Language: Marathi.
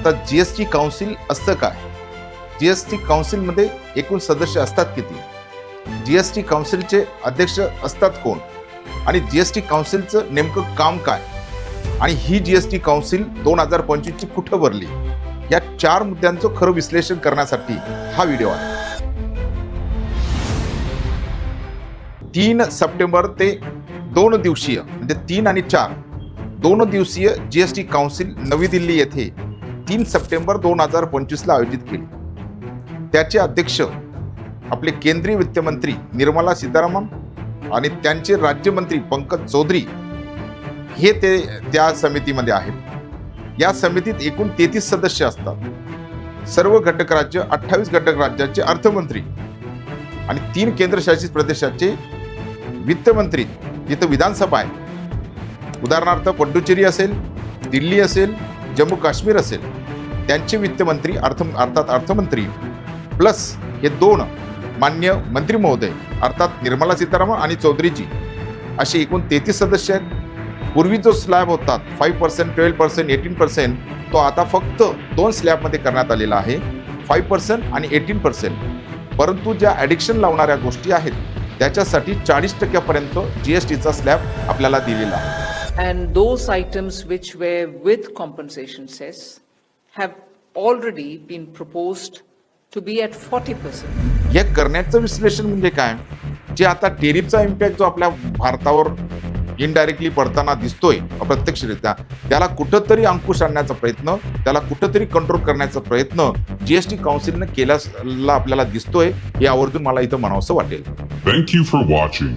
आता जी एस टी काउन्सिल असतं काय? जी एस टी काउन्सिलमध्ये एकूण सदस्य असतात किती? जी एस टी काउन्सिलचे अध्यक्ष असतात कोण? आणि जी एस टी काउन्सिलचं नेमकं काम काय? आणि ही जी एस टी काउन्सिल दोन हजार पंचवीसची कुठं भरली? या चार मुद्द्यांचं खरं विश्लेषण करण्यासाठी हा व्हिडिओ आहे. तीन सप्टेंबर ते दोन दिवसीय म्हणजे तीन आणि चार दोन दिवसीय जी एस टी काउन्सिल नवी दिल्ली येथे तीन सप्टेंबर दोन हजार पंचवीसला आयोजित केली. त्याचे अध्यक्ष आपले केंद्रीय वित्तमंत्री निर्मला सीतारामन आणि त्यांचे राज्यमंत्री पंकज चौधरी हे ते त्या समितीमध्ये आहेत. या समितीत एकूण तेहतीस सदस्य असतात. सर्व घटक राज्य अठ्ठावीस घटक राज्याचे अर्थमंत्री आणि तीन केंद्रशासित प्रदेशाचे वित्तमंत्री जिथं विधानसभा आहे. उदाहरणार्थ पंडुचेरी असेल दिल्ली असेल जम्मू काश्मीर असेल. त्यांचे वित्तमंत्री अर्थ अर्थात अर्थमंत्री. प्लस हे दोन मान्य मंत्री महोदय अर्थात निर्मला सीतारामन आणि चौधरीजी. असे एकूण तेहतीस सदस्य आहेत. पूर्वी जो स्लॅब होता five percent twelve percent eighteen percent तो आता फक्त दोन स्लॅबमध्ये करण्यात आलेला आहे. फाईव्ह पर्सेंट आणि एटीन पर्सेंट परंतु ज्या ॲडिक्शन लावणाऱ्या गोष्टी आहेत त्याच्यासाठी चाळीस टक्क्यापर्यंत जी एस टीचा स्लॅब आपल्याला दिलेला आहे. And items which way with with compensation have already been proposed to be at 40%. हे करण्याचं विश्लेषण म्हणजे काय जे आता टेरिफचा इम्पॅक्ट जो आपल्या भारतावर इनडायरेक्टली पडताना दिसतोय अप्रत्यक्षरित्या त्याला कुठंतरी अंकुश आणण्याचा प्रयत्न त्याला कुठंतरी कंट्रोल करण्याचा प्रयत्न जीएसटी काउन्सिलनं केल्याला आपल्याला दिसतोय हे आवर्जून मला इथं म्हणावंसं वाटेल Thank you for watching.